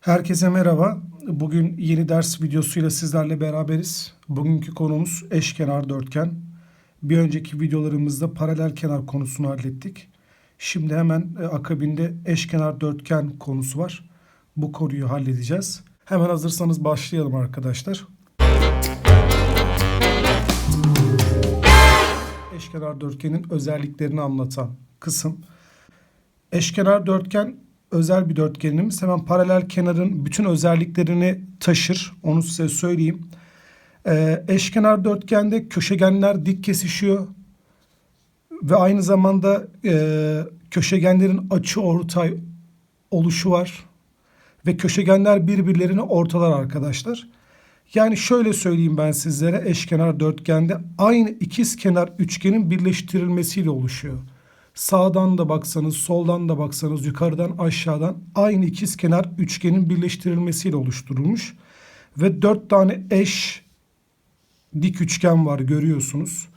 Herkese merhaba. Bugün yeni ders videosuyla sizlerle beraberiz. Bugünkü konumuz eşkenar dörtgen. Bir önceki videolarımızda paralel kenar konusunu hallettik. Şimdi hemen e, akabinde eşkenar dörtgen konusu var. Bu konuyu halledeceğiz. Hemen hazırsanız başlayalım arkadaşlar. Eşkenar dörtgenin özelliklerini anlatan kısım. Eşkenar dörtgen özel bir dörtgenimiz. Hemen paralel kenarın bütün özelliklerini taşır. Onu size söyleyeyim. Ee, eşkenar dörtgende köşegenler dik kesişiyor. Ve aynı zamanda e, köşegenlerin açı ortay oluşu var. Ve köşegenler birbirlerini ortalar arkadaşlar. Yani şöyle söyleyeyim ben sizlere eşkenar dörtgende aynı ikizkenar üçgenin birleştirilmesiyle oluşuyor. Sağdan da baksanız, soldan da baksanız, yukarıdan aşağıdan aynı ikizkenar üçgenin birleştirilmesiyle oluşturulmuş. Ve dört tane eş dik üçgen var görüyorsunuz.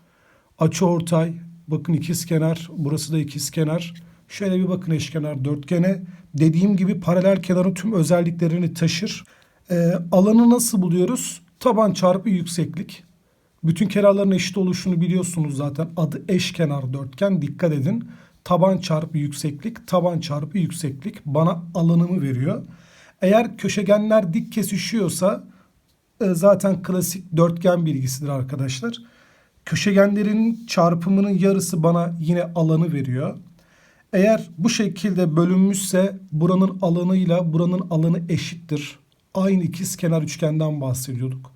Açı ortay, bakın ikizkenar, burası da ikizkenar. Şöyle bir bakın eşkenar dörtgene. Dediğim gibi paralel kenarın tüm özelliklerini taşır. Ee, alanı nasıl buluyoruz? Taban çarpı yükseklik. Bütün kenarların eşit oluşunu biliyorsunuz zaten. Adı eşkenar dörtgen. Dikkat edin. Taban çarpı yükseklik, taban çarpı yükseklik bana alanımı veriyor. Eğer köşegenler dik kesişiyorsa e, zaten klasik dörtgen bilgisidir arkadaşlar. Köşegenlerin çarpımının yarısı bana yine alanı veriyor. Eğer bu şekilde bölünmüşse buranın alanıyla buranın alanı eşittir. Aynı ikizkenar üçgenden bahsediyorduk.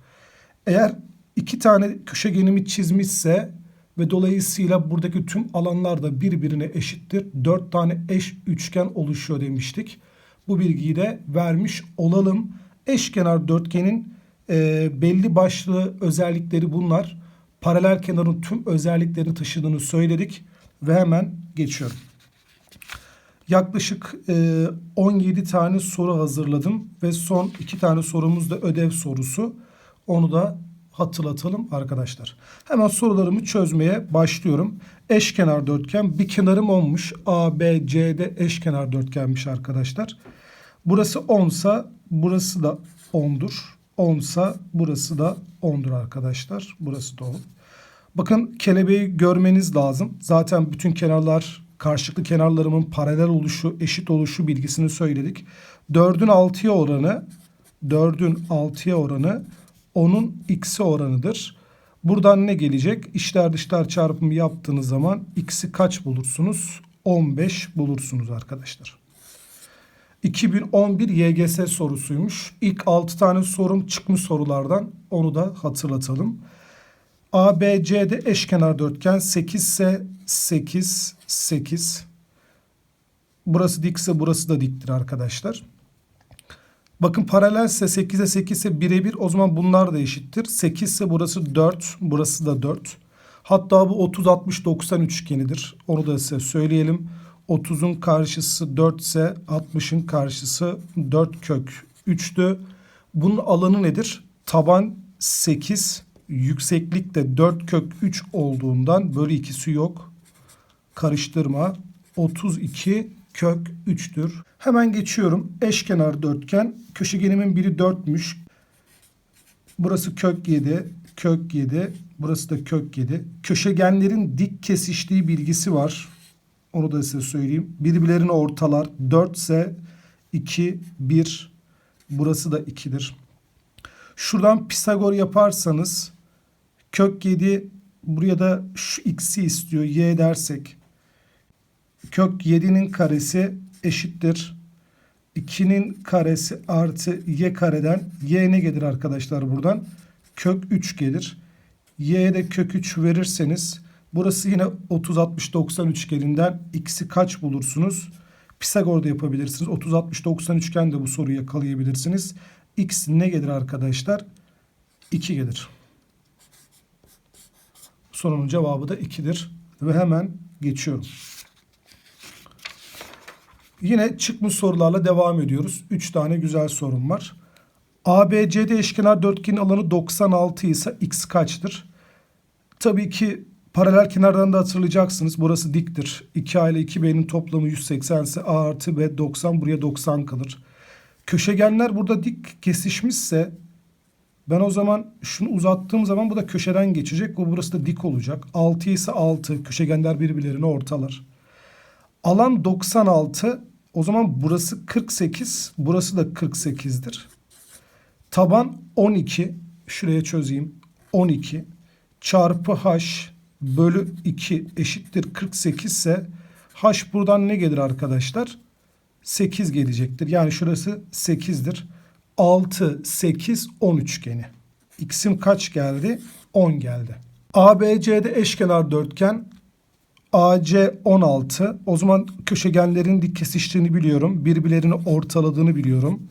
Eğer iki tane köşegenimi çizmişse ve dolayısıyla buradaki tüm alanlar da birbirine eşittir. Dört tane eş üçgen oluşuyor demiştik. Bu bilgiyi de vermiş olalım. Eşkenar dörtgenin e, belli başlı özellikleri bunlar. Paralel kenarın tüm özelliklerini taşıdığını söyledik ve hemen geçiyorum. Yaklaşık e, 17 tane soru hazırladım ve son iki tane sorumuz da ödev sorusu. Onu da hatırlatalım arkadaşlar. Hemen sorularımı çözmeye başlıyorum. Eşkenar dörtgen bir kenarım olmuş. A, B, C'de eşkenar dörtgenmiş arkadaşlar. Burası 10 sa burası da 10'dur. 10 sa burası da 10'dur arkadaşlar. Burası da 10. Bakın kelebeği görmeniz lazım. Zaten bütün kenarlar karşılıklı kenarlarımın paralel oluşu, eşit oluşu bilgisini söyledik. 4'ün 6'ya oranı 4'ün 6'ya oranı 10'un x'i oranıdır. Buradan ne gelecek? İçler dışlar çarpımı yaptığınız zaman x'i kaç bulursunuz? 15 bulursunuz arkadaşlar. 2011 YGS sorusuymuş. İlk 6 tane sorum çıkmış sorulardan. Onu da hatırlatalım. ABC'de eşkenar dörtgen 8 ise 8 8. Burası dikse burası da diktir arkadaşlar. Bakın paralelse 8'e 8 ise birebir o zaman bunlar da eşittir. 8 ise burası 4, burası da 4. Hatta bu 30 60 90 üçgenidir. Onu da size söyleyelim. 30'un karşısı 4 ise 60'ın karşısı 4 kök 3'tü. Bunun alanı nedir? Taban 8, yükseklik de 4 kök 3 olduğundan bölü ikisi yok. Karıştırma. 32 kök 3'tür. Hemen geçiyorum. Eşkenar dörtgen. Köşegenimin biri 4'müş. Burası kök 7, kök 7. Burası da kök 7. Köşegenlerin dik kesiştiği bilgisi var. Onu da size söyleyeyim. Birbirlerini ortalar. 4 ise 2, 1. Burası da 2'dir. Şuradan Pisagor yaparsanız kök 7 buraya da şu x'i istiyor. Y dersek kök 7'nin karesi eşittir. 2'nin karesi artı y kareden y ne gelir arkadaşlar buradan? Kök 3 gelir. Y'ye de kök 3 verirseniz burası yine 30 60 90 üçgeninden x'i kaç bulursunuz? Pisagor'da yapabilirsiniz. 30 60 90 üçgen de bu soruyu yakalayabilirsiniz. X ne gelir arkadaşlar? 2 gelir. Sorunun cevabı da 2'dir. Ve hemen geçiyorum. Yine çıkmış sorularla devam ediyoruz. 3 tane güzel sorum var. ABCD eşkenar dörtgenin alanı 96 ise x kaçtır? Tabii ki paralel kenardan da hatırlayacaksınız. Burası diktir. 2A ile 2B'nin toplamı 180 ise A artı B 90 buraya 90 kalır. Köşegenler burada dik kesişmişse ben o zaman şunu uzattığım zaman bu da köşeden geçecek. Bu burası da dik olacak. 6 ise 6. Köşegenler birbirlerini ortalar. Alan 96. O zaman burası 48. Burası da 48'dir. Taban 12. Şuraya çözeyim. 12 çarpı h bölü 2 eşittir 48 ise h buradan ne gelir arkadaşlar? 8 gelecektir. Yani şurası 8'dir. 6, 8, 10 üçgeni. X'im kaç geldi? 10 geldi. ABC'de eşkenar dörtgen AC 16. O zaman köşegenlerin dik kesiştiğini biliyorum. Birbirlerini ortaladığını biliyorum.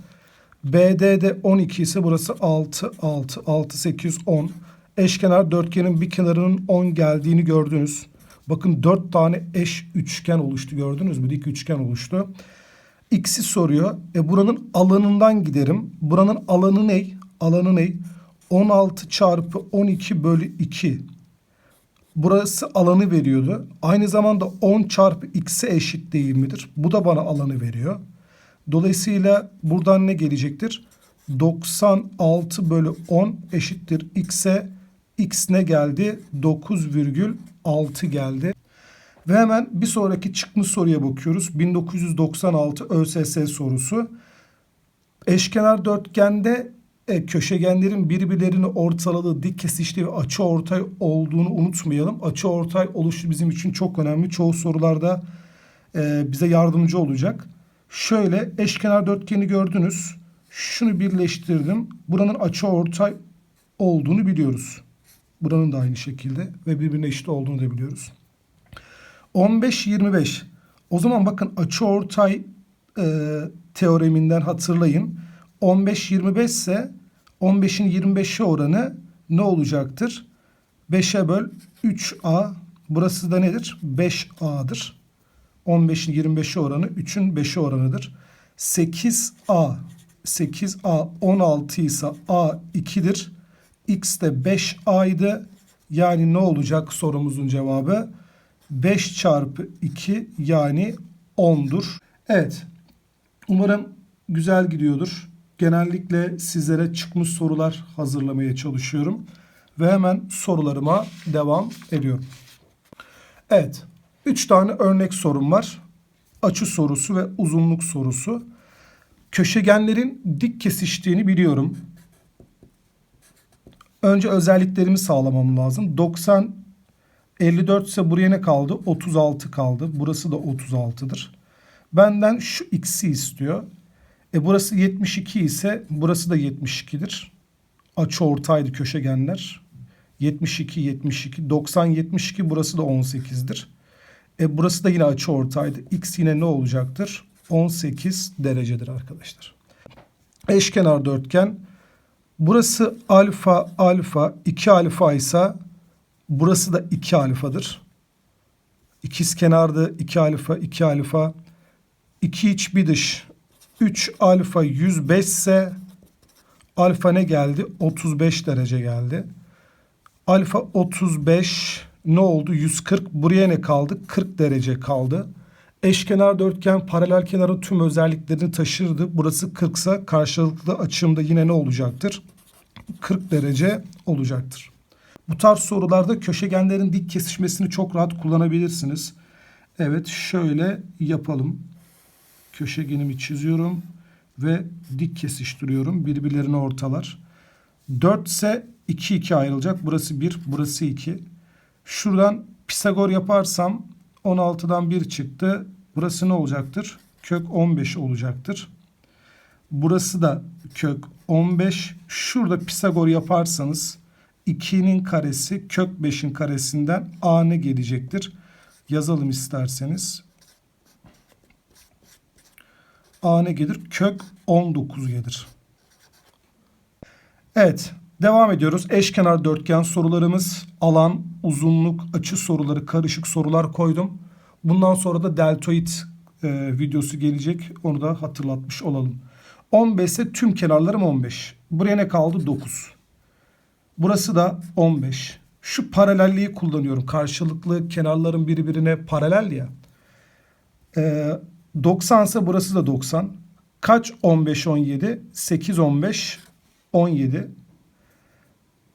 BD'de 12 ise burası 6, 6, 6, 8, 10. Eşkenar dörtgenin bir kenarının 10 geldiğini gördünüz. Bakın 4 tane eş üçgen oluştu gördünüz mü? Dik üçgen oluştu. X'i soruyor. E buranın alanından giderim. Buranın alanı ne? Alanı ne? 16 çarpı 12 bölü 2. Burası alanı veriyordu. Aynı zamanda 10 çarpı x'e eşit değil midir? Bu da bana alanı veriyor. Dolayısıyla buradan ne gelecektir? 96 bölü 10 eşittir x'e. X ne geldi? 9,6 geldi. Ve hemen bir sonraki çıkmış soruya bakıyoruz. 1996 ÖSS sorusu. Eşkenar dörtgende e, köşegenlerin birbirlerini ortaladığı dik kesiştiği ve açı ortay olduğunu unutmayalım. Açı ortay oluşu bizim için çok önemli. Çoğu sorularda e, bize yardımcı olacak. Şöyle eşkenar dörtgeni gördünüz. Şunu birleştirdim. Buranın açı ortay olduğunu biliyoruz. Buranın da aynı şekilde ve birbirine eşit olduğunu da biliyoruz. 15-25. O zaman bakın açı ortay e, teoreminden hatırlayın. 15-25 ise 15'in 25'e oranı ne olacaktır? 5'e böl 3A. Burası da nedir? 5A'dır. 15'in 25'e oranı 3'ün 5'e oranıdır. 8A 8A 16 ise A 2'dir. X de 5A'ydı. Yani ne olacak sorumuzun cevabı? 5 çarpı 2 yani 10'dur. Evet. Umarım güzel gidiyordur. Genellikle sizlere çıkmış sorular hazırlamaya çalışıyorum. Ve hemen sorularıma devam ediyorum. Evet. 3 tane örnek sorum var. Açı sorusu ve uzunluk sorusu. Köşegenlerin dik kesiştiğini biliyorum. Önce özelliklerimi sağlamam lazım. 90 54 ise buraya ne kaldı? 36 kaldı. Burası da 36'dır. Benden şu x'i istiyor. E burası 72 ise burası da 72'dir. Açı ortaydı köşegenler. 72 72 90 72 burası da 18'dir. E burası da yine açı ortaydı. X yine ne olacaktır? 18 derecedir arkadaşlar. Eşkenar dörtgen. Burası alfa alfa 2 alfa ise burası da 2 alfadır. İkiz kenarda 2 alfa 2 alfa 2 iç bir dış 3 alfa 105 ise alfa ne geldi? 35 derece geldi. Alfa 35 ne oldu? 140. Buraya ne kaldı? 40 derece kaldı. Eşkenar dörtgen paralel kenarın tüm özelliklerini taşırdı. Burası 40 ise karşılıklı açımda yine ne olacaktır? 40 derece olacaktır. Bu tarz sorularda köşegenlerin dik kesişmesini çok rahat kullanabilirsiniz. Evet şöyle yapalım. Köşegenimi çiziyorum ve dik kesiştiriyorum. Birbirlerini ortalar. 4 ise 2 2 ayrılacak. Burası 1, burası 2. Şuradan Pisagor yaparsam 16'dan 1 çıktı. Burası ne olacaktır? Kök 15 olacaktır. Burası da kök 15. Şurada Pisagor yaparsanız 2'nin karesi kök 5'in karesinden a ne gelecektir? Yazalım isterseniz. A ne gelir? Kök 19 gelir. Evet. Devam ediyoruz. Eşkenar dörtgen sorularımız alan, uzunluk, açı soruları, karışık sorular koydum. Bundan sonra da deltoid e, videosu gelecek. Onu da hatırlatmış olalım. 15 ise tüm kenarlarım 15. Buraya ne kaldı? 9. Burası da 15. Şu paralelliği kullanıyorum. Karşılıklı kenarların birbirine paralel ya. Ee, 90 ise burası da 90. Kaç 15 17? 8 15 17.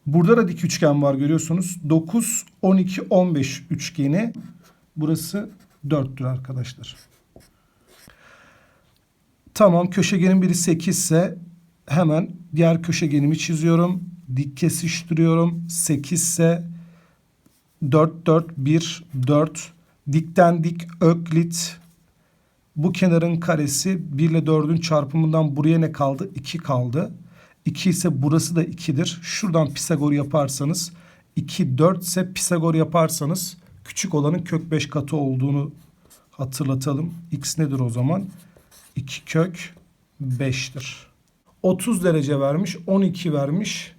Burada da dik üçgen var görüyorsunuz. 9 12 15 üçgeni. Burası 4'tür arkadaşlar. Tamam köşegenin biri 8 ise hemen diğer köşegenimi çiziyorum. Dik kesiştiriyorum. 8 ise 4 4 1 4 dikten dik öklit bu kenarın karesi 1 ile 4'ün çarpımından buraya ne kaldı? 2 kaldı. 2 ise burası da 2'dir. Şuradan Pisagor yaparsanız 2 4 ise Pisagor yaparsanız küçük olanın kök 5 katı olduğunu hatırlatalım. X nedir o zaman? 2 kök 5'tir. 30 derece vermiş, 12 vermiş.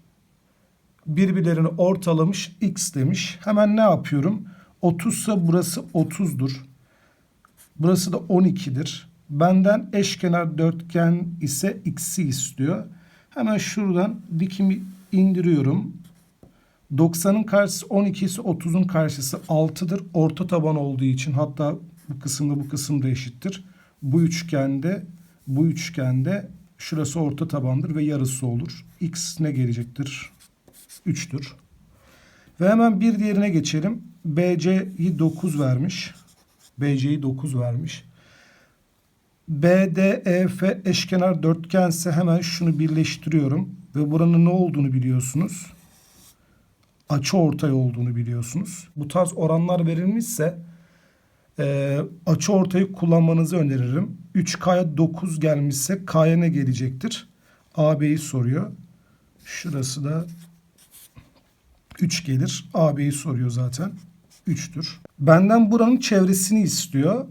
Birbirlerini ortalamış x demiş. Hemen ne yapıyorum? 30 ise burası 30'dur. Burası da 12'dir. Benden eşkenar dörtgen ise x'i istiyor. Hemen şuradan dikimi indiriyorum. 90'ın karşısı 12 ise 30'un karşısı 6'dır. Orta taban olduğu için hatta bu kısımda bu kısım da eşittir. Bu üçgende bu üçgende şurası orta tabandır ve yarısı olur. X ne gelecektir? 3'tür. Ve hemen bir diğerine geçelim. BC'yi 9 vermiş. BC'yi 9 vermiş. BDEF eşkenar dörtgense hemen şunu birleştiriyorum. Ve buranın ne olduğunu biliyorsunuz. Açı ortay olduğunu biliyorsunuz. Bu tarz oranlar verilmişse e, açı ortayı kullanmanızı öneririm. 3K'ya 9 gelmişse K'ya ne gelecektir? AB'yi soruyor. Şurası da 3 gelir. AB'yi soruyor zaten. 3'tür. Benden buranın çevresini istiyor.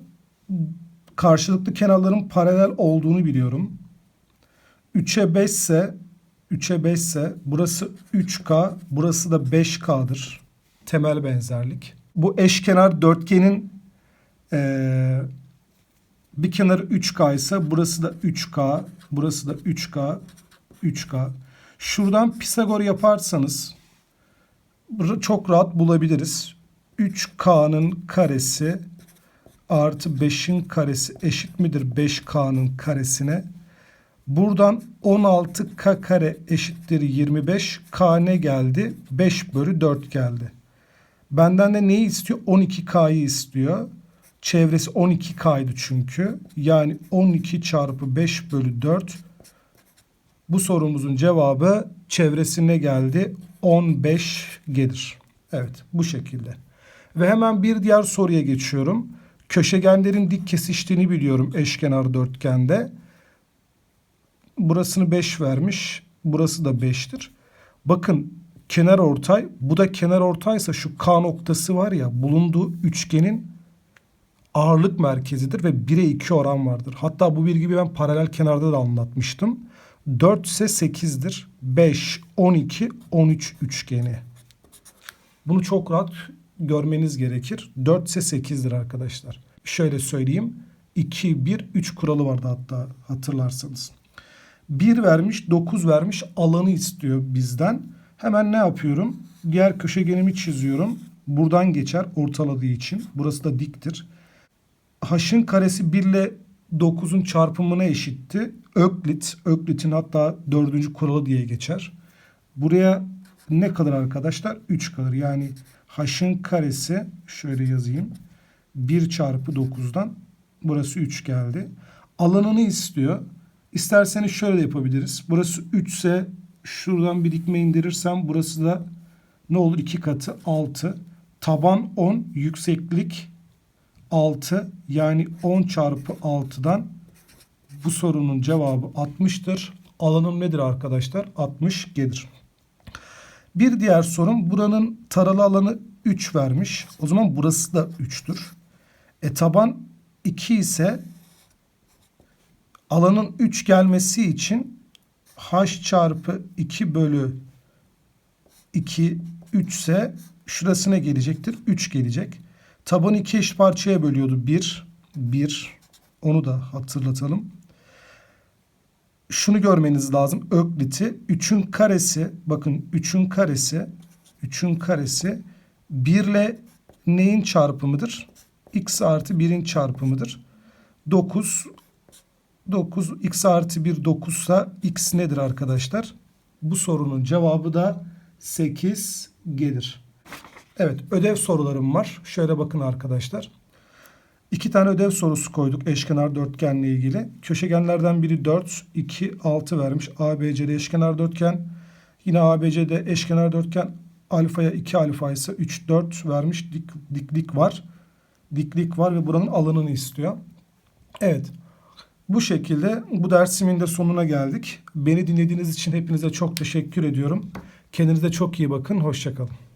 Karşılıklı kenarların paralel olduğunu biliyorum. 3'e 5 ise 3'e 5 ise burası 3K, burası da 5K'dır. Temel benzerlik. Bu eşkenar dörtgenin ee, bir kenarı 3K ise burası da 3K, burası da 3K, 3K. Şuradan Pisagor yaparsanız çok rahat bulabiliriz. 3K'nın karesi artı 5'in karesi eşit midir 5K'nın karesine? Buradan 16K kare eşittir 25. K ne geldi? 5 bölü 4 geldi. Benden de neyi istiyor? 12K'yı istiyor. Çevresi 12K'ydı çünkü. Yani 12 çarpı 5 bölü 4. Bu sorumuzun cevabı çevresine geldi. 15 gelir. Evet bu şekilde. Ve hemen bir diğer soruya geçiyorum. Köşegenlerin dik kesiştiğini biliyorum eşkenar dörtgende. Burasını 5 vermiş. Burası da 5'tir. Bakın kenar ortay. Bu da kenar ortaysa şu K noktası var ya bulunduğu üçgenin ağırlık merkezidir ve 1'e 2 oran vardır. Hatta bu bilgiyi ben paralel kenarda da anlatmıştım. 4 ise 8'dir. 5, 12, 13 üçgeni. Bunu çok rahat görmeniz gerekir. 4 ise 8'dir arkadaşlar. Şöyle söyleyeyim. 2, 1, 3 kuralı vardı hatta hatırlarsanız. 1 vermiş, 9 vermiş alanı istiyor bizden. Hemen ne yapıyorum? Diğer köşegenimi çiziyorum. Buradan geçer ortaladığı için. Burası da diktir. H'ın karesi 1 ile 9'un çarpımına eşitti. Öklit, Öklit'in hatta dördüncü kuralı diye geçer. Buraya ne kalır arkadaşlar? 3 kalır. Yani h'ın karesi şöyle yazayım. 1 çarpı 9'dan burası 3 geldi. Alanını istiyor. İsterseniz şöyle de yapabiliriz. Burası 3 ise şuradan bir dikme indirirsem burası da ne olur? 2 katı 6. Taban 10, yükseklik 6 yani 10 çarpı 6'dan bu sorunun cevabı 60'tır. Alanım nedir arkadaşlar? 60 gelir. Bir diğer sorum buranın taralı alanı 3 vermiş. O zaman burası da 3'tür. E taban 2 ise alanın 3 gelmesi için h çarpı 2 bölü 2 3 ise şurasına gelecektir? 3 gelecek. Tabanı iki eşit parçaya bölüyordu. 1, 1. Onu da hatırlatalım. Şunu görmeniz lazım. Öklit'i 3'ün karesi bakın 3'ün karesi 3'ün karesi 1 ile neyin çarpımıdır? x artı 1'in çarpımıdır. 9 9 x artı 1 9 ise x nedir arkadaşlar? Bu sorunun cevabı da 8 gelir. Evet ödev sorularım var. Şöyle bakın arkadaşlar. İki tane ödev sorusu koyduk eşkenar dörtgenle ilgili. Köşegenlerden biri 4, 2, 6 vermiş. ABCD eşkenar dörtgen. Yine ABC'de eşkenar dörtgen alfaya 2 alfa ise 3, 4 vermiş. Dik, diklik var. Diklik var ve buranın alanını istiyor. Evet. Bu şekilde bu dersimin de sonuna geldik. Beni dinlediğiniz için hepinize çok teşekkür ediyorum. Kendinize çok iyi bakın. Hoşçakalın.